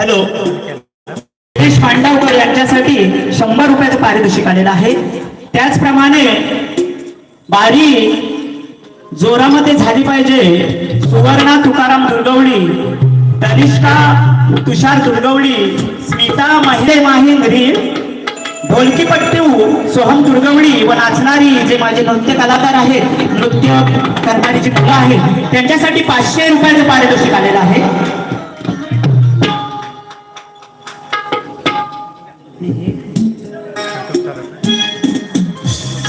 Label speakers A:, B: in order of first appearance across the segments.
A: Hello. Girish पांडवकर यांच्यासाठी शंभर रुपयाचं पारितोषिक आलेलं आहे. त्याचप्रमाणे बारी जोरामध्ये झाली पाहिजे. सुवर्णा तुकाराम दुर्गवणी तनिष्का तुषार दुर्गवणी स्मिता महिले माहीन ढोलकी ढोलकीपट्टू सोहम दुर्गवडी व नाचणारी जे माझे नृत्य कलाकार आहेत नृत्य करणारी जी मुलं आहेत त्यांच्यासाठी पाचशे रुपयाचं पारितोषिक आलेलं आहे.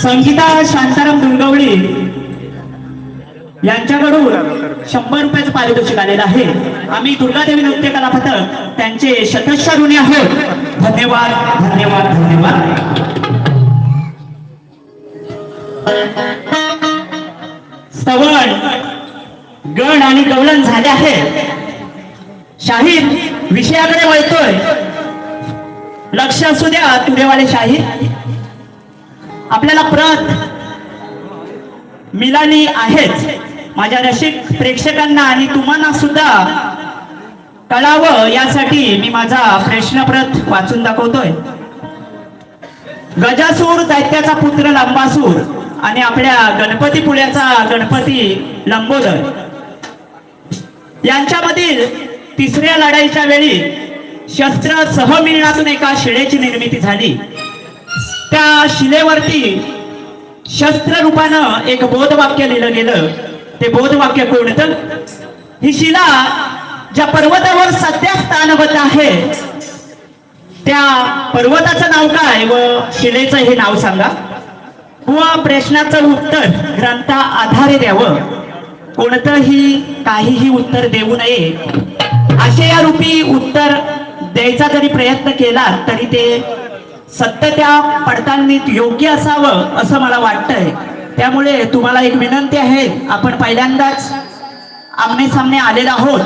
A: संगीता शांताराम दुर्गवडी यांच्याकडून शंभर रुपयाचं पारितोषिक आलेलं आहे. आम्ही दुर्गादेवी नृत्य कला पथक त्यांचे शतश ऋणी आहोत. धन्यवाद धन्यवाद धन्यवाद. स्तवण गण आणि गवळण झाले आहे. शाहीर विषयाकडे वळतोय. लक्ष असू द्या तुरेवाले शाहीर. आपल्याला प्रत. मिलाली आहेच माझ्या रसिक प्रेक्षकांना आणि तुम्हाला सुद्धा कळावं यासाठी मी माझा प्रश्नप्रत वाचून दाखवतोय. गजासूर दैत्याचा पुत्र लंबासूर आणि आपल्या गणपती पुण्याचा गणपती लंबोदर. यांच्यामधील तिसऱ्या लढाईच्या वेळी शस्त्र सहमिलनातून एका शिळेची निर्मिती झाली. त्या शिलेवरती शस्त्र रूपानं एक बोधवाक्य लिहिलं गेलं. ते बोधवाक्य कोणतं? ही शिला ज्या पर्वतावर सध्या स्थानबद्ध आहे त्या पर्वताचं नाव काय व शिलेचं हे नाव सांगा. व प्रश्नाचं उत्तर ग्रंथा आधारे द्यावं. कोणतंही काहीही उत्तर देऊ नये. आशयारूपी या रूपी उत्तर द्यायचा जरी प्रयत्न केला तरी ते सत्य त्या पडताळणीत योग्य असावं असं मला वाटतंय. त्यामुळे तुम्हाला एक विनंती आहे आपण पहिल्यांदाच आमने सामने आलेलो आहोत.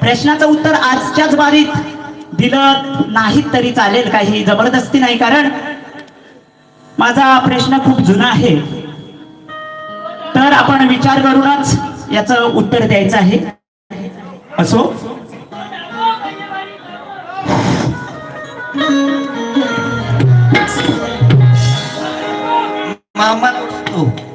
A: प्रश्नाचं उत्तर आजच्याच बारीत दिलं नाही तरी चालेल काही जबरदस्ती नाही कारण माझा प्रश्न खूप जुना आहे. तर आपण विचार करूनच याचं उत्तर द्यायचं आहे. असो.
B: मामा तो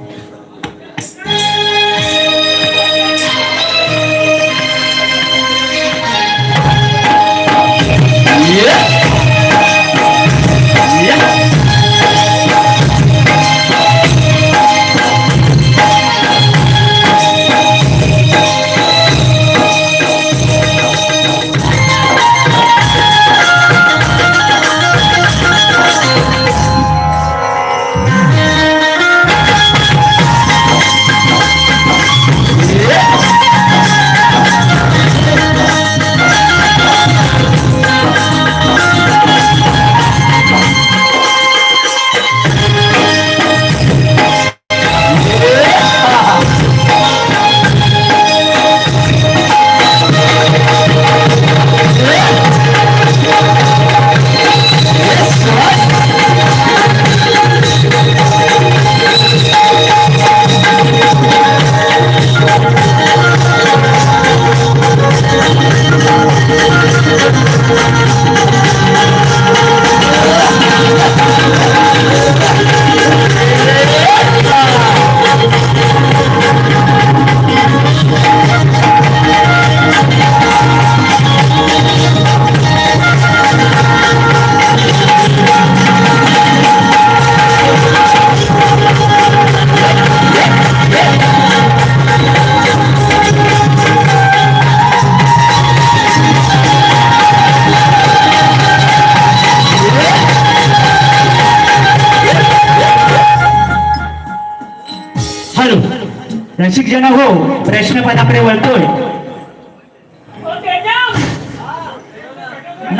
A: रसिक जण हो प्रश्न पदाकडे वळतोय.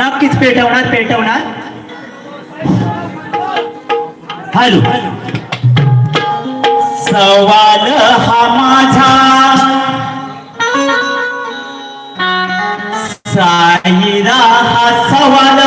A: नक्कीच पेटवणार पेटवणार. हॅलो. सवाल हा माझा. साईरा हा सवाल